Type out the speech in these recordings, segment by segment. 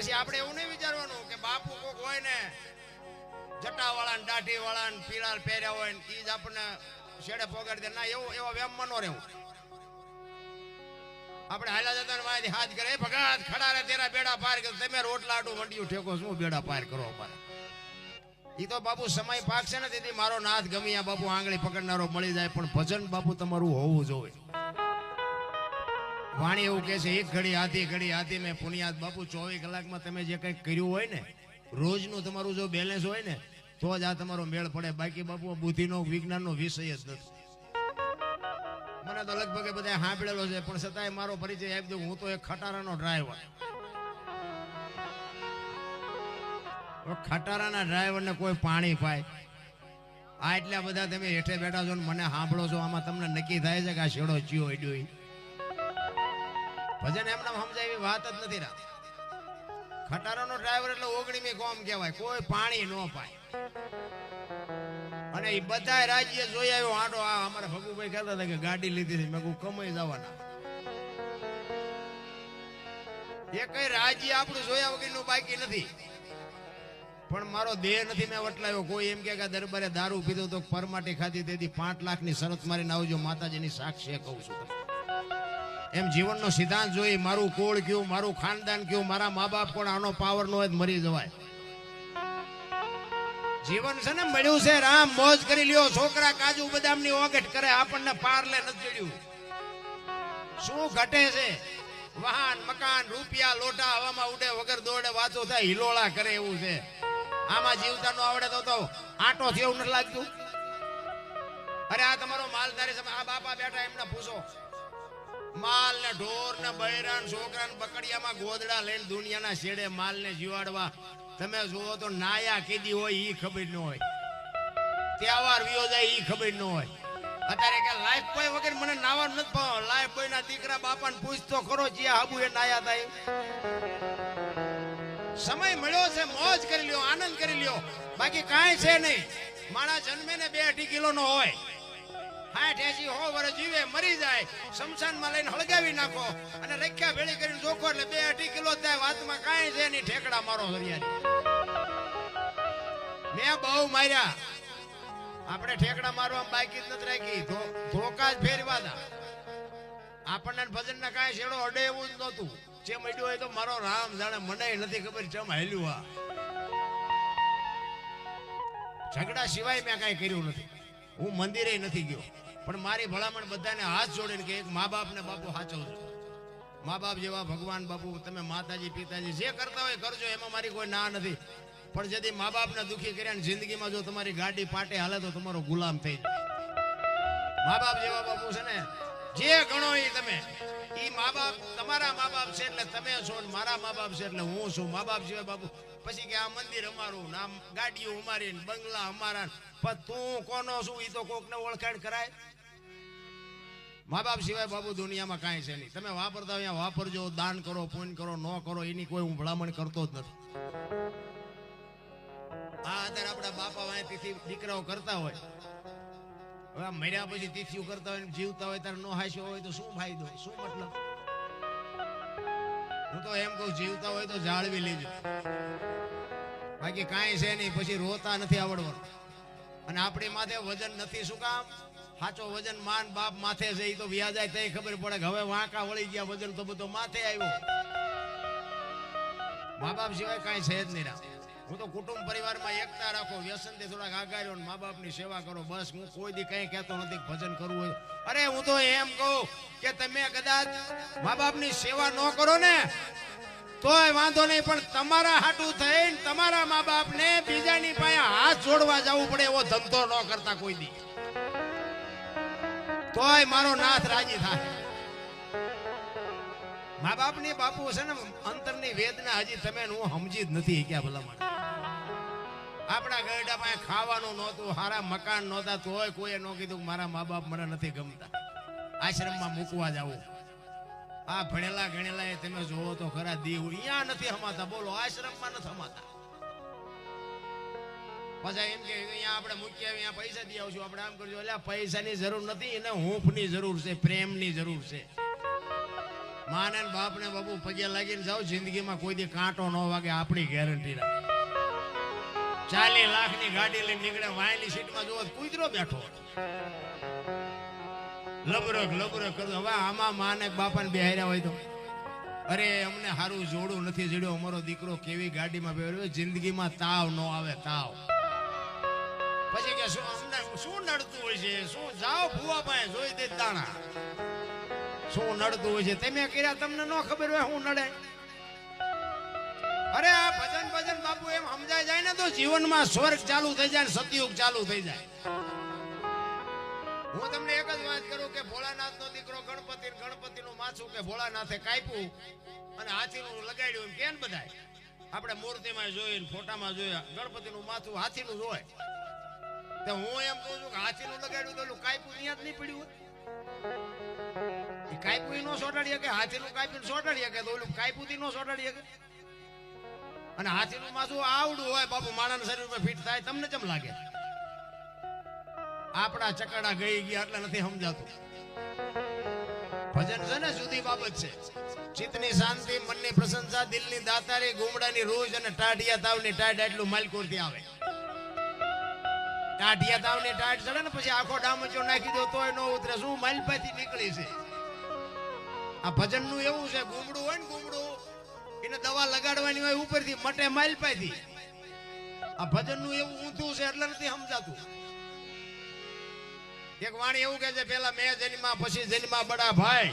પછી આપણે એવું નહીં વિચારવાનું કે બાપુ કોક હોય ને જટાવાળા ને દાઢીવાળા ને પીળા પહેર્યા હોય ને એ જ આપણને શેડે પોગાડી દે. ના, એવું, એવા વેમમાં નો રહેવું. આપણે હાલા જતા ને વાંચી હાથ કરે "એ ભગત, ખડા રે તેરા બેડા પાર કરે. તમે રોટલા લાડુ મંડિયું ઠેકો, શું બેડા પાર કરો અમારે? એ તો બાપુ સમય પાક છે ને, તેથી મારો નાથ ગમી આ બાપુ આંગળી પકડનારો મળી જાય, પણ ભજન બાપુ તમારું હોવું જોઈએ. વાણી એવું કહે છે, એક ઘડી હાથી ઘડી હાથી મેં પુનિયાદ બાપુ, ચોવીસ કલાકમાં તમે જે કંઈક કર્યું હોય ને, રોજનું તમારું જો બેલેન્સ હોય ને, તો જ આ તમારો મેળ પડે. બાકી બાપુ બુદ્ધિનો, વિજ્ઞાનનો વિષય જ નથી. મને તો લગભગ બધા સાંભળેલો છે, પણ છતાંય મારો પરિચય આપી દઉં. હું તો એક ખટારાનો ડ્રાઈવર ખટારાના ડ્રાઈવરને કોઈ પાણી પાય. આ એટલા બધા તમે હેઠે બેઠા છો ને મને સાંભળો છો, આમાં તમને નક્કી થાય છે કે આ શેડો ચિયો અડ્યો ઈ. ભજન એમને સમજાય એવી વાત જ નથી રા ખટારાનો ડ્રાઈવર એટલે ઓગણીમી કોમ કહેવાય, કોઈ પાણી ન પાય. અને એ બધા રાજ્ય જોઈ આવ્યો આડો આ અમારા ભગુભાઈ કહેતા હતા કે ગાડી લીધી છે મેં કમાઈ જવાના. એ કઈ રાજ્ય આપણું જોયા વગરનું બાકી નથી. પણ મારો દેહ નથી મેં વટલાયો કોઈ એમ કે દરબારે દારૂ પીધો તો પરમાટી ખાધી, તેથી પાંચ લાખની શરત મારીને આવજો. માતાજીની સાક્ષી કહું છું. એમ જીવનનો સિદ્ધાંત જોઈ મારું કોળ કયું મારું ખાનદાન કયું મારા મા બાપ કોણ આનો પાવર નો હોય મરી જવાય. જીવન છે ને, મળ્યું છે, રામ, મોજ કરી લ્યો, છોકરા કાજુ બદામની ઓગટ કરે, આપણને પારલે નથી ચડ્યું. શું ઘટે છે? વાહન, મકાન, રૂપિયા, લોટા, હવામાં ઉડે, વગર દોડે, વાતો થાય, હિલોળા કરે એવું છે. આમાં જીવતા નો આવડે તો તો આટો થયો નથી લાગતું? અરે આ તમારો માલધારી છે, આ બાપા બેઠા એમને પૂછો માલ ને ઢોર ને બૈરાન છોકરા ને બકડિયામાં ગોદડા લઈને દુનિયાના છેડે માલ ને જીવાડવા. તમે જુઓ તો નાયા કીધી હોય, ઈ ખબર ન હોય. તહેવાર વિયો જાય, ઈ ખબર ન હોય. અત્યારે કે લાઈફ બોય વગર મને નાવાનું નથી ભાવ. લાઈફ બોય ના દીકરા બાપાને પૂછતો ખરો, જ્યાં હાબુ એ નાયા થાય. સમય મળ્યો છે, મોજ કરી લ્યો, આનંદ કરી લ્યો. બાકી કાંઈ છે નહીં. માણસ જન્મે ને બે અઢી કિલો નો હોય. હાઠ એસી હો વર્ષ જીવે, મરી જાય. શમશાનમાં લઈને હળગાવી નાખો અને રખ્યા ભેળી કરીને જોખો એટલે બે અઢી કિલો થાય. વાતમાં કાંઈ છે નહીં. ઠેકડા મારો હરિયાળી મેં બહુ માર્યા. આપણે ઠેકડા મારવા બાકી જ નથી રાખી. ધોકા જ ફેરવા દા. આપણને ભજન ના કાંઈ છેડો અડે એવું જ નહોતું. જે મળ્યું હોય તો મારો રામ જાણે, મને નથી ખબર ચમ હેલ્યું આ. ઝઘડા સિવાય મેં કાંઈ કર્યું નથી. હું મંદિરે નથી ગયો. પણ મારી ભલામણ બધાને હાથ જોડીને કે એક મા બાપને બાપુ સાચવજો મા બાપ જેવા ભગવાન બાપુ, તમે માતાજી, પિતાજી જે કરતા હોય કરજો, એમાં મારી કોઈ ના નથી. પણ જેથી મા બાપને દુઃખી કર્યા ને જિંદગીમાં જો તમારી ગાડી પાટે હાલે તો તમારો ગુલામ થઈ જાય. મા બાપ જેવા બાપુ છે ને, જે ગણો એ તમે એ મા બાપ તમારા મા બાપ છે એટલે તમે છો મારા મા બાપ છે એટલે હું છું. મા બાપ જેવા બાપુ પછી કે આ મંદિર અમારું નામ, ગાડીઓ અમારી બંગલા અમારા પણ તું કોનો શું એ તો કોકને ઓળખાણ કરાય. મા બાપ સિવાય બાબુ દુનિયામાં કાંઈ છે નહીં. તમે વાપરતા હોય અહીંયા વાપરજો, દાન કરો પૂન કરો, ન કરો, એની કોઈ હું ભલામણ કરતો જ નથી. આ અત્યારે આપણા બાપા વાંહે તિથિ દીકરાઓ કરતા હોય. હવે મર્યા પછી તિથિઓ કરતા હોય જીવતા હોય, ત્યારે નો હાસ્યો હોય તો શું ફાયદો? શું મતલબ? હું તો એમ કહું, જીવતા હોય તો જાળવી લેજો. બાકી કાંઈ છે નહીં, પછી રોતા નથી આવડવાનું. અને આપણી માથે વજન નથી, શું કામ? સાચો વજન માન બાપ માથે છે એ તો વ્યાજાય તઈ ખબર પડે કે હવે વાંકા વળી ગયા, વજન તો બધો માથે આવ્યો. મા બાપ સિવાય કાંઈ છે જ નહીં રામ. હું તો કુટુંબ પરિવારમાં એકતા રાખો, વ્યસનથી થોડાક આગાર્યો મા બાપની સેવા કરો. બસ, હું કોઈ દી કંઈ કહેતો નથી ભજન કરવું હોય. અરે, હું તો એમ કહું કે તમે કદાચ મા બાપની સેવા ન કરો ને, તોય વાંધો નહીં, પણ તમારા હાટું થઈને તમારા મા બાપને બીજાની પાસે હાથ જોડવા જવું પડે એવો ધંધો ન કરતા કોઈ દી. તોય મારો નાથ રાજી થાય. મા બાપની બાપુ છે ને, અંતરની વેદના હજી તમે હું સમજી જ નથી ક્યાં ભલા મને આપણા ગરડા પાસે ખાવાનું નહોતું સારા મકાન નહોતા, તોય કોઈએ ન કીધું મારા મા બાપ મને નથી ગમતા. આશ્રમમાં મૂકવા જવું આ ભણેલા ગણેલા એ તમે જોવો તો ખરા દીવ અહીંયા નથી હમાતા, બોલો, આશ્રમમાં નથી હમાતા. પાછા એમ કે, અહીંયા આપણે મૂકી આવી અહીંયા પૈસા દઈ આવશું. આપણે આમ કરજો એટલે પૈસાની જરૂર નથી એને હૂંફની જરૂર છે, પ્રેમની જરૂર છે. માને બાપને બાપુ પગે લાગીને જાઓ, જિંદગીમાં કોઈ દી કાંટો ન વાગે, આપણી ગેરંટી રાખે. ચાલી લાખની ગાડી લઈને નીકળે, વાયલી સીટમાં તો કૂતરો બેઠો લબરક લબરક કરતો, હવે આમાં માને બાપાને બિહાર્યા હોય તો. અરે, અમને સારું જોડું નથી જડ્યો, અમારો દીકરો કેવી ગાડીમાં બેહર્યો જિંદગીમાં તાવ ન આવે, તાવ. પછી કે શું, અમને શું નડતું હોય છે? શું, જાઓ ભૂવા પાસે, જોઈ દે દાણા. શું નડતું હોય છે? તમે કર્યા, તમને ન ખબર હોય શું નડે. અરે, આ એમ સમજાય જાય ને તો જીવનમાં સ્વર્ગ ચાલુ થઈ જાય ને સતયુગ ચાલુ થઈ જાય. હું તમને એક જ વાત કરું કે ભોળાનાથ નો દીકરો ગણપતિ ગણપતિ નું માથું કે ભોળાનાથે કાપ્યું અને હાથીનું લગાડ્યું એમ કેમ બધાય? આપણે મૂર્તિમાં જોઈ ફોટામાં જોયા ગણપતિ નું માથું હાથીનું નું હોય. તો હું એમ કહું છું કે હાથીનું લગાડ્યું તો કાપ્યું અહીંયા જ નહીં પડ્યું હોય? કાપ્યું નો સોટાડી શકે, હાથીનું કાપ્યું સોટાડી શકે તો ઓલું કાપ્યું નો સોટાડી શકે? અને હાથીનું માથું આવડું હોય બાપુ, માણાના શરીરમાં ફિટ થાય, તમને કેમ લાગે? આપણા ચકડા ગઈ ગયા એટલે નથી સમજાતું. ભજન છે ને જુદી બાબત છે. ચિત્તની શાંતિ, મનની પ્રશંસા, દિલની દાતારી, ગુમડાની રોજ અને ટાઢિયા તાવની ટાઢ એટલું માલકોરથી આવે. ટાઢિયા તાવની ટાઢ ચડે ને પછી આખો ડામચો નાખી દો તોય નો ઉતરે. શું માલપાથી નીકળી છે? આ ભજનનું એવું છે, ગુમડું હોય ને ગુમડું એને દવા લગાડવાની હોય ઉપરથી, મટે માલપાથી આ ભજનનું એવું ઊંધું છે એટલે નથી સમજાતું. એક વાણી એવું કે છે, પેલા મેં જન્મા પછી જન્મા બડા ભાઈ.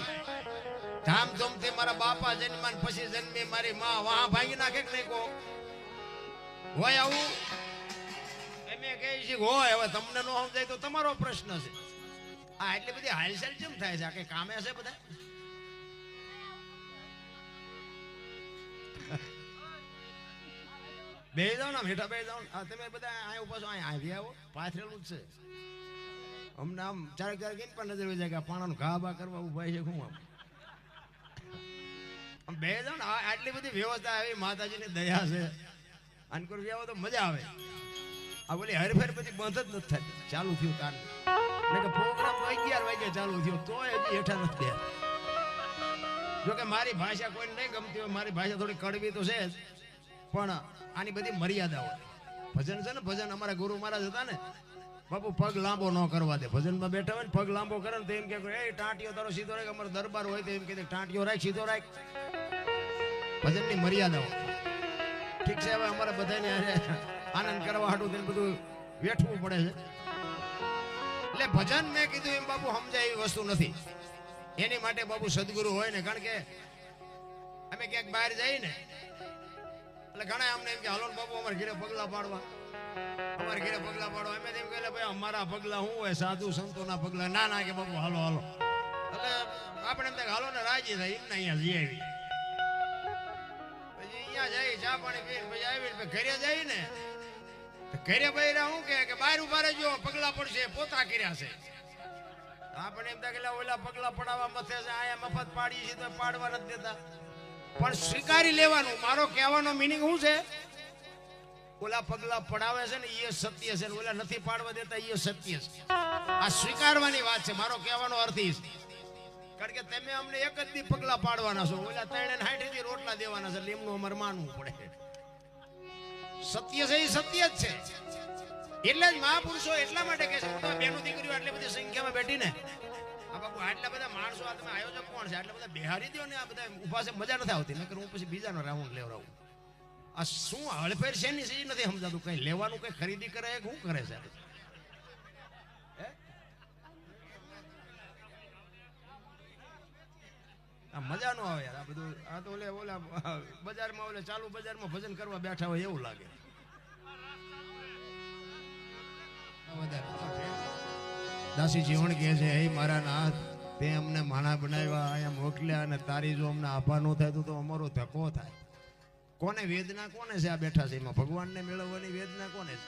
ધામધૂમથી મારા બાપા જન્મા પછી જન્મી મારી માં. વાહ, ભાંગી નાખે કે નહીં કો હોય આવું? એમે કહે છે હોય. હવે તમને ન સમજાય તો તમારો પ્રશ્ન છે. આ એટલી બધી હાલચાલ કેમ થાય છે? આ કઈ કામે છે બધા? બે જાઓ ને હેઠા બે જાઓ ને. તમે બધા અહીંયા પાછો અહીંયા આવી આવો. પાથરેલું જ છે. અમને આમ ચારેક ચારેક એમ પણ નજર જાય કે આ ઘા બા કરવા ઊભા છે શું આમ? બે જાઓ ને આટલી બધી વ્યવસ્થા આવી, માતાજીની દયા છે. અનકુર વ્યાવો તો મજા આવે. આ બોલી હરફેર પછી બંધ જ નથી થતી. ચાલુ થયું તાર કે પ્રોગ્રામ તો અગિયાર વાગ્યા ચાલુ થયો, તોય હજી હેઠા નથી થયા જો કે મારી ભાષા કોઈને નહીં ગમતી હોય, મારી ભાષા થોડી કડવી તો છે જ, પણ આની બધી મર્યાદા હોય. ભજન છે ને, ભજન અમારા ગુરુ મહારાજ હતા ને, બાપુ પગ લાંબો ન કરવા દે. ભજનમાં બેઠા હોય ને, પગ લાંબો કરે ને, તો એમ કે એ ટાંટીઓ તારો સીધો રાખ, અમારો દરબાર હોય તો એમ કે ટાંટીઓ રાખ, સીધો રાખ. ભજનની મર્યાદા હોય. ઠીક છે, હવે અમારે બધાને આનંદ કરવા હાટું તેને બધું વેઠવું પડે છે. એટલે ભજન મેં કીધું એમ, બાપુ, સમજાય એવી વસ્તુ નથી. એની માટે બાપુ સદગુરુ હોય ને, કારણ કે અમે ક્યાંક બહાર જઈએ ને, એટલે ઘણા અમને એમ કે, હાલો બાપુ, અમારે ઘરે પગલા પાડવા. અમારે ઘેરે પગલા પાડવા. અમે એમ કહે ભાઈ, અમારા પગલા શું હોય? સાધુ સંતોના પગલા. ના ના, કે, બાપુ, હાલો હાલો. એટલે આપણે એમ હાલો ને, રાજી થાય. એમને અહીંયા જઈ આવી પછી અહીંયા જઈ ચા પાણી પીને પછી આવીને ઘરે જઈ ને ઘરે બૈરા શું કે, બહાર ઊભા રહેજો, પગલા પડશે, પોતા કર્યા છે. આપણે એમ કે ઓલા પગલા પડાવવા મથે છે આયા મફત પાડી છે તો પાડવા નથી દેતા. પણ સ્વીકારી લેવાનું. મારો કહેવાનો મિનિંગ શું છે? ઓલા પગલા પડાવે છે ને એ સત્ય છે. ઓલા નથી પાડવા દેતા એ સત્ય છે. આ સ્વીકારવાની વાત છે. મારો કહેવાનો અર્થ છે. કારણ કે તમે અમને એક જ દી પગલા પાડવાના છો. ઓલા ત્રણે હાઠી થી રોટલા દેવાના છે. એટલે અમારે માનવું પડે. સત્ય છે એ સત્ય જ છે. એટલે જ મહાપુરુષો એટલા માટે કે છે બેનો દીકરીઓ આટલી બધી સંખ્યામાં બેઠી ને આ બાપુ આટલા બધા માણસો આ તમે આયોજક કોણ છે? આટલા બધા બિહારી દો ને આ બધા ઊભા છે, મજા નથી આવતી. નકર હું પછી બીજાનો રાઉન્ડ લેવડાવું. આ શું હળફેર છે ની છે નથી સમજાતું. કઈ લેવાનું, કઈ ખરીદી કરે શું કરે છે? મજા નો આવે યાર, આ બધું, આ તો ઓલે ઓલા, બજારમાં ઓલે ચાલુ બજારમાં ભજન કરવા બેઠા હોય એવું લાગે. દાસી જીવન કહે છે હે મારા નાથ તે અમને માણા બનાવ્યા અહીંયા મોકલ્યા અને તારી જો અમને આભા ન થાય તો અમારો ધક્કો થાય. કોને વેદના કોને છે આ બેઠા છે? એમાં ભગવાનને મેળવવાની વેદના કોને છે?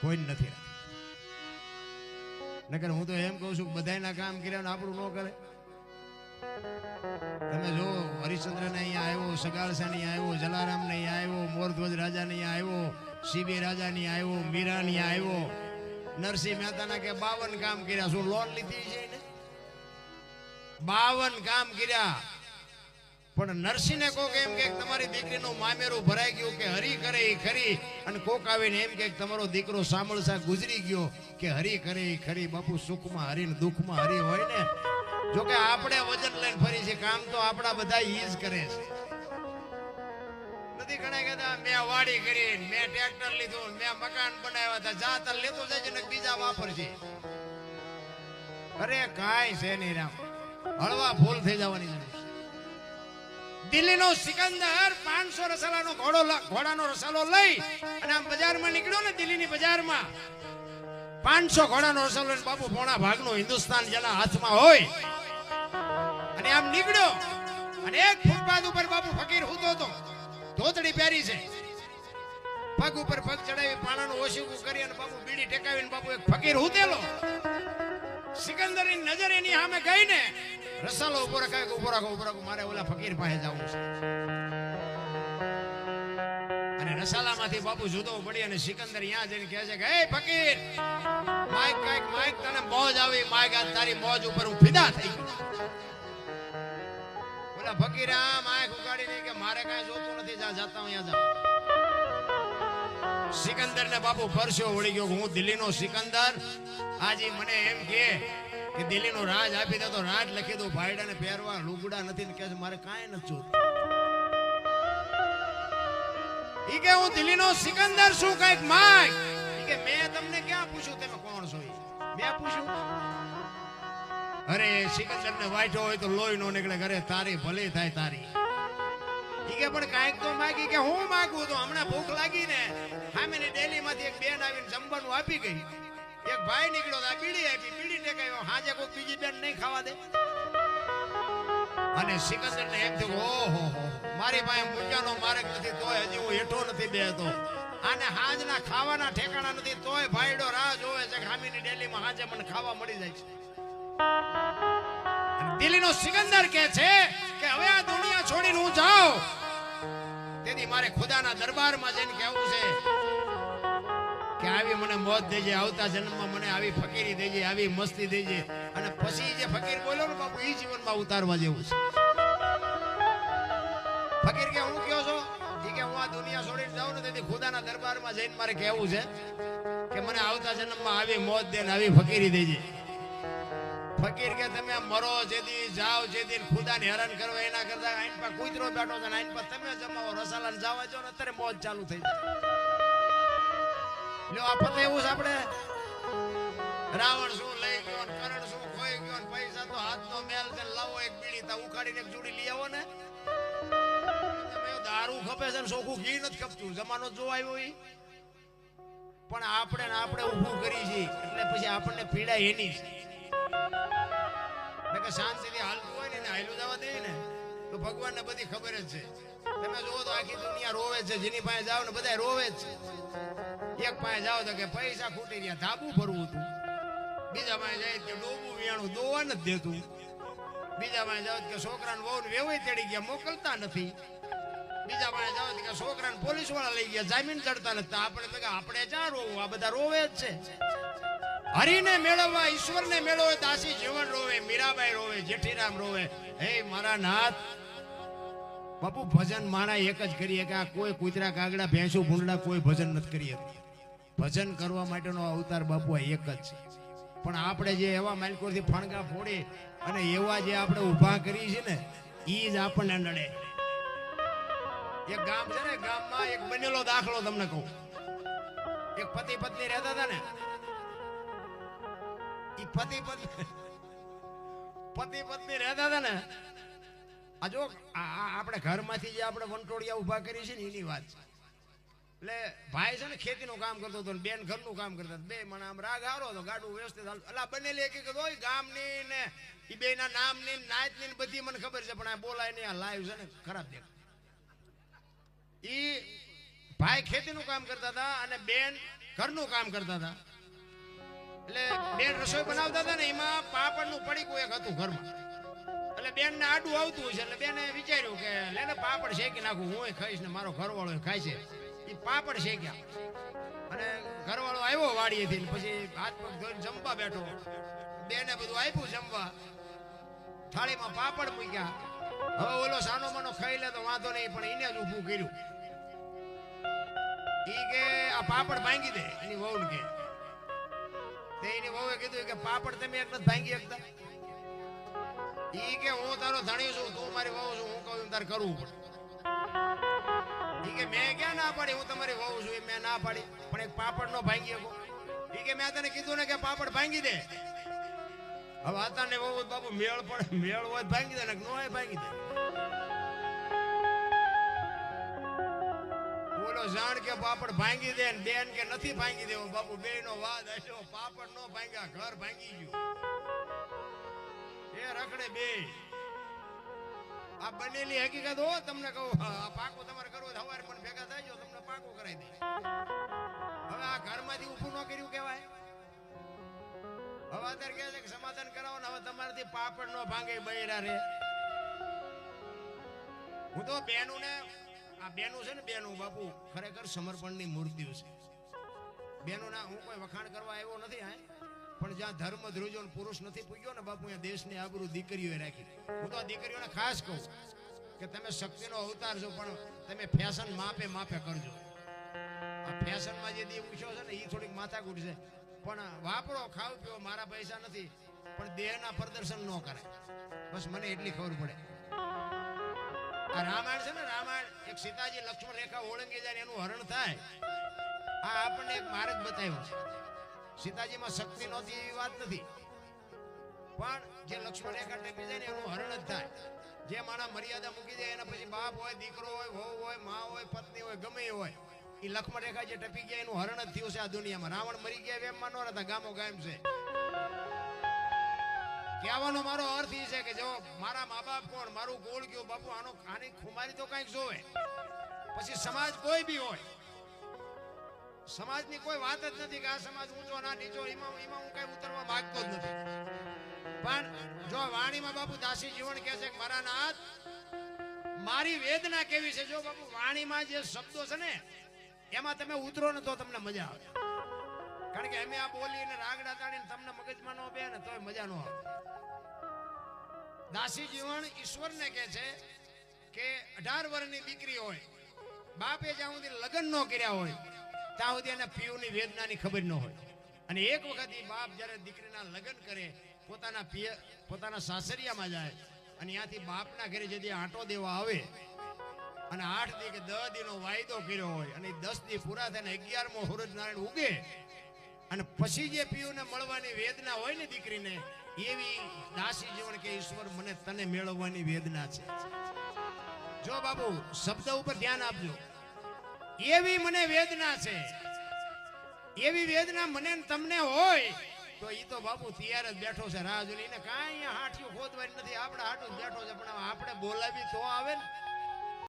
કોઈ નથી નકર હું તો એમ કહું છું બધાના કામ કર્યા ને આપણું ન કરે. તમે જો હરિશ્ચંદ્ર ને અહીંયા આવ્યો સગાળસા ને આવ્યો જલારામ ને અહીંયા આવ્યો મોરધ્વજ રાજા ને અહીંયા આવ્યો સીબી રાજા ને આવ્યો મીરા ને આવ્યો. નરસિંહ મહેતાના કે બાવન કામ કર્યા. શું લોન લીધી છે બાવન કામ કર્યા. પણ નરસિંહને કોક એમ કે તમારી દીકરીનું મામેરું ભરાઈ ગયું કે હરી કરે એ ખરી. અને કોક આવીને એમ કે તમારો દીકરો સાંભળસા ગુજરી ગયો કે હરી કરે એ ખરી. બાપુ સુખમાં હરી ને દુઃખમાં હરી હોય ને. જોકે આપણે વજન લઈને ફરી છે, કામ તો આપણા બધા ઈ જ કરે છે. નથી ઘણા કહેતા, મેં વાડી કરી, મેં ટ્રેક્ટર લીધું, મેં મકાન બનાવ્યા હતા, જાતર લેતો જાય ને બીજા વાપરશે અરે કાંઈ છે નહીં રામ. હળવા ફૂલ થઈ જવાની જરૂર દિલ્હીનો સિકંદર પાંચસો રસાલાનો ઘોડો ઘોડાનો રસાલો લઈ અને આમ બજારમાં નીકળ્યો ને દિલ્હીની બજારમાં. પાંચસો ઘોડાનો રસાલો બાપુ પોણા ભાગનો હિન્દુસ્તાન જેના હાથમાં હોય. અને આમ નીકળ્યો. અને એક ફૂટપાથ ઉપર બાપુ ફકીર હુતો હતો. ધોતડી પહેરી છે. પગ ઉપર પગ ચડાવી પાણાનું ઓશીકું કરી અને બાપુ બીડી ટેકાવીને બાપુ એક ફકીર હૂતેલો સિકંદરની નજર એની સામે ગઈ ને રસાલો ઊભો રખાય ઊભો રાખો ઊભો રાખો, મારે ઓલા ફકીર પાસે જવું છે. અને રસાલામાંથી બાપુ જુદો પડી અને સિકંદર ત્યાં જઈને કહે છે કે, હે ફકીર માઈક કાઈક માઈક તને મોજ આવી માઈક તારી મોજ ઉપર હું ફિદા થઈ ગયો. ઓલા ફકીરામ આંખ ઉગાડીને કે મારે કાંઈ જોતું નથી, જા, જાતા અહીંયા જા સિકંદર ને બાપુ પરસ્યો વળી ગયો હું દિલ્હીનો સિકંદર? આજે મને એમ કે કે દિલ્હીનો રાજ આપી દે તો રાજ લખી દઉં. ભાઈડાને પહેરવા લુગડા નથી ને કે મારે કાંઈ નથી જોતું. ઈ કે હું દિલ્હીનો સિકંદર છું, કંઈક માય. કે મેં તમને ક્યાં પૂછ્યું? તમે કોણ છો? મેં પૂછ્યું. અરે સિકંદર ને વાંચો હોય તો લોહી નો નીકળે ઘરે, તારી ભલે થાય તારી. ઈ કે પણ કાંઈક તો માગી કે હું માગું? તો હમણાં ભૂખ લાગી ને સામેની ડેલીમાંથી એક બેન આવીને જમવાનું આપી ગઈ. એક ભાઈ નીકળ્યો આ બીડી આપી બીડી ટેકાયો હાજે કોઈ બીજી બેન નહીં ખાવા દે. અને સિકંદર ને એમ થયું ઓહો મારી પાસે મૂંઝાનો માર્ગ નથી, તોય હજી હું હેઠો નથી બેહતો. અને હાજના ખાવાના ઠેકાણા નથી, તોય ભાઈડો રાહ જોવે છે ખામીની ડેલીમાં હાજે મને ખાવા મળી જાય છે. દિલ્હીનો સિકંદર કહે છે કે, હવે આ દુનિયા છોડીને હું જાઉં. તેથી મારે ખુદાના દરબારમાં જઈને કહેવું છે કે, આવી મને મોત દેજે, આવતા જન્મમાં મને આવી ફકીરી દેજે, આવી મસ્તી દેજે. અને પછી જે ફકીર બોલ્યો ને, બાપુ એ જીવનમાં ઉતારવા જેવું છે. ફકીર કે, હું કયો છો? ઈ કે, હું આ દુનિયા છોડીને જાઉં ને, તેથી ખુદાના દરબારમાં જઈને મારે કહેવું છે કે, મને આવતા જન્મમાં આવી મોત દે ને આવી ફકીરી દેજે. ફકીર કે તમે મરો જેદી, જાઓ જેદી ખુદાને હેરાન કરો, એના કરતા આઈન પર કૂતરો બેઠો છે આઈન પર તમે જમાવો. રસાલાને જવા જો ને અત્યારે મોજ ચાલુ થઈ જાય. લ્યો, આ પતે એવું છે આપણે? રાવણ શું લઈ ગયો ને કરણ શું ખોઈ ગયો ને પૈસા તો હાથનો મેલ છે લાવો એક બીડી, તા ઉખાડીને એક જોડી લઈ આવો ને. તમે દારૂ ખપે છે ને સોખું ઘી નથી ખપતું. જમાનો જો આવ્યો ઈ પણ આપણે ને આપણે ઊભું કરી છે એટલે પછી આપણને પીડા એની છે બીજા પાસે કે ડોબું વહુ વેવાઈ તેડી ગયા, મોકલતા નથી. બીજા પાસે જાઓ કે છોકરાને પોલીસવાળા લઈ ગયા, જામીન ચડતા નથી. આપણે આપણે ક્યાં રોવું? આ બધા રોવે જ છે. હરિને મેળવવા, ઈશ્વરને મેળવે, દાસી જીવન રોવે, મીરાબાઈ રોવે, જેઠીરામ રોવે. હે મારા નાથ, બાપુ, ભજન માણા એક જ કરીએ કે આ કોઈ કૂતરા કાગડા, ભેંસું, ભૂંડડા કોઈ ભજન નથી કરી ભજન કરવા માટેનો અવતાર બાપુ એક જ છે. પણ આપણે જે એવા માલકોથી ફણગા ફોડી અને એવા જે આપણે ઊભા કરી છે ને એ જ આપણને નડે. એક ગામ છે ને, ગામમાં એક બનેલો દાખલો તમને કહું. એક પતિ પત્ની રહેતા હતા ને ઈ પતિ પત્ની પતિ પત્ની રહેતા હતા ને, આ જો આપણે ઘરમાંથી જે આપણે વંટોળિયા ઊભા કરી છે ને એની વાત છે. એટલે ભાઈ છે ને ખેતીનું કામ કરતો હતો બેન ઘરનું કામ કરતા. બે મને આમ રાગ હારો હતો, ગાડું વ્યવસ્થિત એટલે બંને એક એક હોય, ગામની ને બેના નામની ની નાતની ની બધી મને ખબર છે, પણ આ બોલાય નહીં, આ લાઈવ છે ને ખરાબ દેખ ઈ ભાઈ ખેતીનું કામ કરતા હતા અને બેન ઘરનું કામ કરતા હતા. એટલે બેન રસોઈ બનાવતા હતા ને, એમાં પાપડનું પડીકું એક હતું ઘરમાં. એટલે બેન ને આડું આવતું હોય છે, એટલે બેને વિચાર્યું કે, લે ને પાપડ શેકી નાખું, હું ખાઈશ ને મારો ઘરવાળો ખાય છે. એ પાપડ શેક્યા. અને ઘરવાળો આવ્યો વાડીએથી પછી હાથ પગ ધોઈને જમવા બેઠો. બેને બધું આપ્યું જમવા. થાળીમાં પાપડ મૂક્યા. હવે ઓલો સાનો માનો ખાઈ લે તો વાંધો નહીં, પણ એને જ ઊભું કર્યું. ઈ કે, આ પાપડ ભાંગી દે. એની વહુ કે તે એની વહુએ કીધું કે પાપડ તમે એક નથી ભાંગી શકતા. ઈ કે હું તારો ધણી છું, તું મારી વહુ છું, હું કહું તાર કરવું પડે. ઈ કે મેં ક્યાં ના પાડી, હું તમારી વહુ છું, એ મેં ના પાડી, પણ એક પાપડ નો ભાંગી શકો. ઈ કે મેં તને કીધું ને કે પાપડ ભાંગી દે. હવે આતાને વહુ બાપુ મેળ પડે, મેળ હોય ભાંગી દે ને નો હોય ભાંગી દે. બોલો જાણ કે પાપડ ભાંગી દે ને બેન કે નથી ભાંગી દેવો, બાપુ બે નો વાદ આવ્યો પાપડ નો ભાંગ્યા, ઘર ભાંગી ગયું. એ રખડે બે. આ બનેલી હકીકત હો, તમને કહું આ પાકું તમારે કરવું સવારે પણ ભેગા થાય તમને પાકું કરાવી દે હવે આ ઘરમાંથી ઊભું ન કર્યું કહેવાય. હવે અત્યારે કહે છે કે સમાધાન કરાવો ને, હવે તમારાથી પાપડ નો ભાંગે, બૈરા રે. હું તો બેનું ને આ બેનું છે ને, બેનું બાપુ ખરેખર સમર્પણની મૂર્તિઓ છે. બેનું ના હું કોઈ વખાણ કરવા આવ્યો નથી, હા? પણ જ્યાં ધર્મ ધ્રુજો પુરુષ નથી પૂગ્યો ને બાપુ, અહીંયા દેશની આબરૂ દીકરીઓએ રાખી. હું તો આ દીકરીઓને ખાસ કહું કે તમે શક્તિનો અવતાર છો, પણ તમે ફેશન માપે માપે કરજો. આ ફેશનમાં જે દી પૂછ્યો છે ને એ થોડીક માથાકૂટ છે. પણ વાપરો, ખાવ, પીવો, મારા પૈસા નથી, પણ દેહના પ્રદર્શન ન કરે બસ મને એટલી ખબર પડે. આ રામાયણ છે ને, રામાયણ, એક સીતાજી લક્ષ્મણ રેખા ઓળંગી જાય એનું હરણ થાય. આ આપણને એક માર્ગ બતાવ્યો છે. સીતાજીમાં શક્તિ નહોતી એવી વાત નથી. પણ જે લક્ષ્મણ રેખા ટપી જાય ને એનું હરણ જ થાય. જે માણસ મર્યાદા મૂકી જાય એના પછી બાપ હોય, દીકરો હોય, વહુ હોય, મા હોય, પત્ની હોય, ગમે હોય એ લક્ષ્મણ રેખા જે ટપી ગયા એનું હરણ જ થયું છે આ દુનિયામાં. રાવણ મરી ગયા એમ ન રહેતા ગામો ગામ છે. કહેવાનો મારો અર્થ એ છે કે જો મારા મા બાપ કોણ, મારું ગોળ ગયો, બાપુ, આનો આની ખુમારી તો કંઈક જોવે. પછી સમાજ કોઈ બી હોય, સમાજની કોઈ વાત જ નથી કે આ સમાજ ઊંચો ના નીચો, એમાં એમાં હું કઈ ઉતરવા માંગતો જ નથી. પણ જો વાણીમાં બાપુ દાસી જીવન કહે છે કે મારા નાથ, મારી વેદના કેવી છે? જો બાપુ વાણીમાં જે શબ્દો છે ને, એમાં તમે ઉતરો ને તો તમને મજા આવે. કારણ કે અમે આ બોલીને રાગડા તાણીને તમને મગજમાં ન બે ને તોય મજા ન દાસી જીવન ઈશ્વરને કહે છે કે અઢાર વર્ષની દીકરી હોય, બાપે જ્યાં સુધી લગ્ન ન કર્યા હોય, ત્યાં સુધી એના પિયુની વેદનાની ખબર ન હોય. અને એક વખત બાપ જ્યારે દીકરીના લગ્ન કરે, પોતાના પિય, પોતાના સાસરિયામાં જાય અને ત્યાંથી બાપના ઘરે જે આંટો દેવા આવે, અને આઠ દી કે દસ દીનો વાયદો કર્યો હોય અને દસ દી પૂરા થાય ને અગિયારમો સૂરજ નારાયણ ઉગે અને પછી જે પીયુને મળવાની વેદના હોય ને દીકરીને, એવી દાસી જીવન કે ઈશ્વર મને તને મેળવવાની વેદના છે. જો બાબુ, શબ્દ ઉપર ધ્યાન આપજો. એવી મને વેદના છે. એવી વેદના મને તમને હોય, તો ઈ તો બાપુ તૈયાર જ બેઠો છે. રાહ જોઈને કાંઈ હાથિયું ખોદવાની નથી. આપણે હાટું બેઠો છે, પણ આપણે બોલાવી તો આવે ને.